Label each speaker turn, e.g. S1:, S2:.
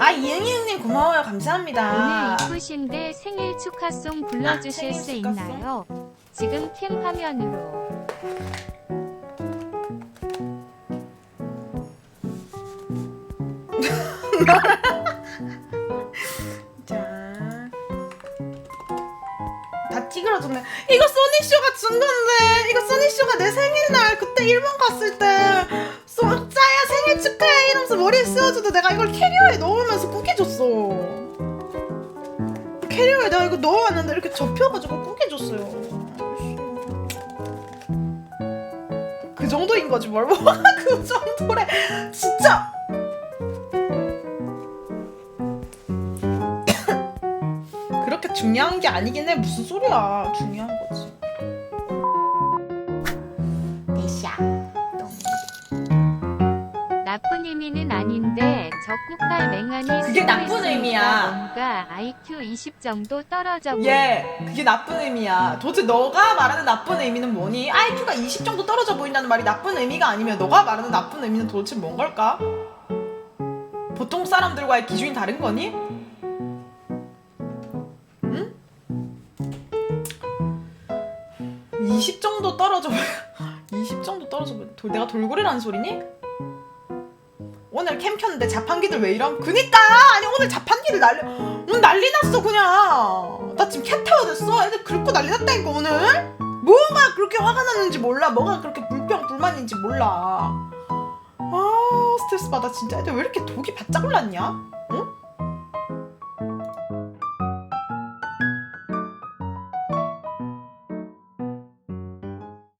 S1: 아 이응이응님 고마워요 감사합니다.
S2: 오늘 이쁘신데 생일 축하송
S1: 아,
S2: 불러주실
S1: 생일
S2: 수
S1: 축하송?
S2: 있나요? 지금 캠 화면으로.
S1: 자. 다 찌그러졌네. 이거 써니쇼가 준 건데, 이거 써니쇼가 내 생일날 그때 일본 갔을 때, 머리에 씌워줘도 내가 이걸 캐리어에 넣으면서 꾸겨줬어. 캐리어에 내가 이거 넣어왔는데 이렇게 접혀가지고 꾸겨줬어요. 그 정도인 거지 뭘 그 정도래 진짜 그렇게 중요한 게 아니긴 해. 무슨 소리야. 중요한 거
S2: 나쁜 의미는 아닌데 적국갈 맹안이
S1: 그게 나쁜 의미야.
S2: 뭔가 IQ 20 정도 떨어져 보여.
S1: 예, 그게 나쁜 의미야. 도대체 너가 말하는 나쁜 의미는 뭐니? IQ가 20 정도 떨어져 보인다는 말이 나쁜 의미가 아니면 너가 말하는 나쁜 의미는 도대체 뭔 걸까? 보통 사람들과의 기준이 다른 거니? 응? 20 정도 떨어져 보여. 20 정도 떨어져 보여. 돌- 내가 돌고래라는 소리니? 오늘 캠 켰는데 자판기들 왜 이럼? 그니까! 아니 오늘 자판기를 날려 오늘 난리 났어 그냥. 나 지금 캣타워 됐어. 애들 긁고 난리 났다니까 오늘. 뭐가 그렇게 화가 났는지 몰라. 뭐가 그렇게 불평 불만인지 몰라. 아 스트레스 받아 진짜. 애들 왜 이렇게 독이 바짝 올랐냐